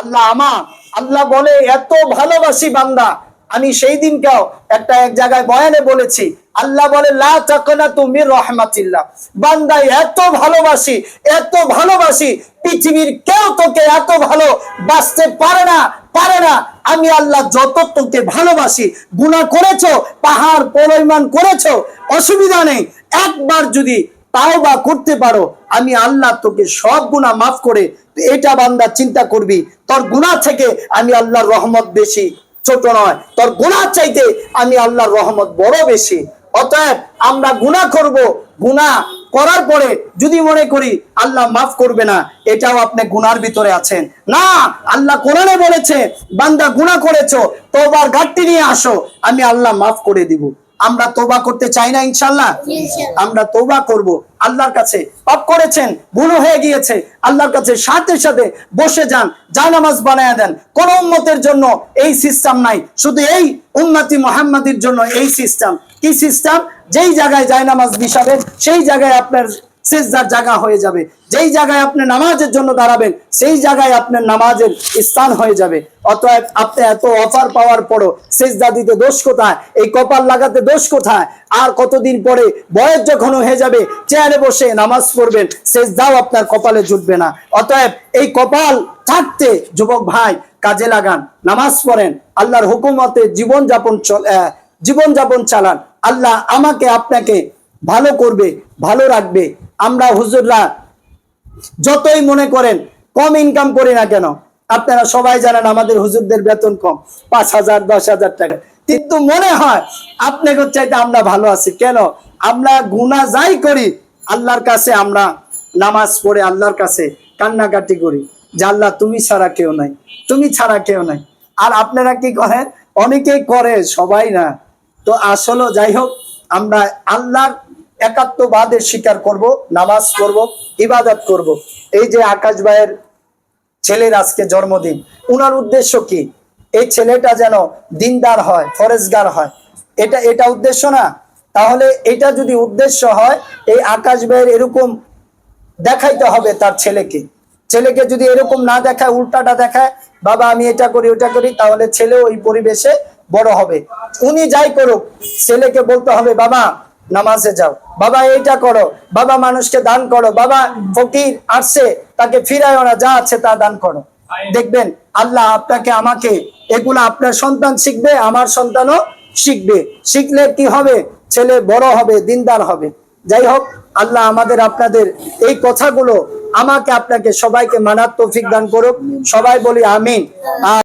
আল্লাহ আমা আল্লাহ বলে, এত ভালোবাসি বান্দা। আমি সেই দিনকেও একটা এক জায়গায় বয়ানে বলেছি। আল্লাহ বলে, লা তাকনা তুমি রহমাতিল্লাহ। বান্দা, এত ভালোবাসি এত ভালোবাসি, পৃথিবীর কেউ তোকে এত ভালো বাঁচতে পারে না পারে না। আমি আল্লাহ যত তোকে ভালোবাসি, গুনাহ করেছ, পাহাড় পরিমাণ করেছ, অসুবিধা নেই। একবার যদি তাও বা করতে পারো, আমি আল্লাহ তোকে সব গুণা মাফ করে এটা বান্দা চিন্তা করবি। তোর গুনাহ থেকে আমি আল্লাহর রহমত বেশি, ছোট নয়। তোর গুনাহ চাইতে আমি আল্লাহর রহমত বড় বেশি। অতএব আমরা গুনাহ করব। গুনাহ করার পরে যদি মনে করি, আল্লাহ মাফ করবে না, এটাও আপনি গুনার ভিতরে আছেন। না, আল্লাহ কোরআনে বলেছে, বান্দা গুনাহ করেছ তোবার ঘাটতি নিয়ে আসো, আমি আল্লাহ মাফ করে দিব। আমরা তোবা করতে চাই না ইনশাল্লাহ আমরা তোবা করব। আল্লাহর কাছে পাপ করেছেন ভুল হয়ে গিয়েছে। আল্লাহর কাছে সাথে সাথে বসে যান জানামাজ বানায় দেন। কোন উম্মতের জন্য এই সিস্টেম নাই। শুধু এই উন্নতি মোহাম্মদের জন্য এই সিস্টেম কি সিস্টেম যেই জায়গায় জায়নামাজ বিছাবেন সেই জায়গায় আপনার সেজদার জায়গা হয়ে যাবে। যেই জায়গায় আপনি নামাজের জন্য দাঁড়াবেন সেই জায়গায় আপনার নামাজের স্থান হয়ে যাবে। অতএব আপনি এত অফার পাওয়ার পরও সেজদা দিতে দোষ কোথায়? এই কপাল লাগাতে দোষ কোথায়? আর কতদিন পরে বয়স যখন হয়ে যাবে, চেয়ারে বসে নামাজ পড়বেন, সেজদাও আপনার কপালে জুটবে না। অতএব এই কপাল থাকতে যুবক ভাই কাজে লাগান, নামাজ পড়েন, আল্লাহর হুকুমতে জীবন যাপন জীবন যাপন চালান। আল্লাহ আমাকে, আপনাকে ভালো করবে, ভালো রাখবে। আমরা হুজুররা যতই মনে করেন, কম ইনকাম করি না কেন আপনারা সবাই জানেন আমাদের হুজুরদের বেতন কম, পাঁচ হাজার, দশ হাজার টাকা। কিন্তু মনে হয় আপনাকে চাইতে আমরা ভালো আছি। কেন? আমরা গুণা যাই করি, আল্লাহর কাছে আমরা নামাজ পড়ে আল্লাহর কাছে কান্নাকাটি করি। যে আল্লাহ, তুমি ছাড়া কেউ নাই, তুমি ছাড়া কেউ নাই। আর আপনারা কি করেন? অনেকেই করে, সবাই না। তো আসলে যাই হোক, আমরা আল্লাহর একাত্মবাদের স্বীকার করব, নামাজ করব ইবাদত করব। এই যে আকাশ ভাইয়ের ছেলের আজকে জন্মদিন। উনার উদ্দেশ্য কি? এই ছেলেটা যেন দিনদার হয়, ফরেজগার হয়। এটা এটা উদ্দেশ্য না? তাহলে এটা যদি উদ্দেশ্য হয়, এই আকাশ ভাইয়ের এরকম দেখাইতে হবে তার ছেলেকে। ছেলেকে যদি এরকম না দেখায়, উল্টাটা দেখায়, বাবা, আমি এটা করি, ওটা করি, তাহলে ছেলে ওই পরিবেশে বড় হবে। উনি যাই করুক, ছেলেকে বলতে হবে, বাবা নামাজে যাও। বাবা, এইটা করো। বাবা, মানুষকে দান করো। বাবা, ফকির আসছে, তাকে ফিরায় না যা আছে তা দান করো। দেখবেন, আল্লাহ আপনাকে, আমাকে এগুলা আপনার সন্তান শিখবে, আমার সন্তানও শিখবে। শিখলে কি হবে? ছেলে বড় হবে, দিনদার হবে। যাই হোক, আল্লাহ আমাদের আপনাদের এই কথাগুলো আমাকে আপনাকে সবাইকে মানার তৌফিক দান করুক। সবাই বলি আমিন। আর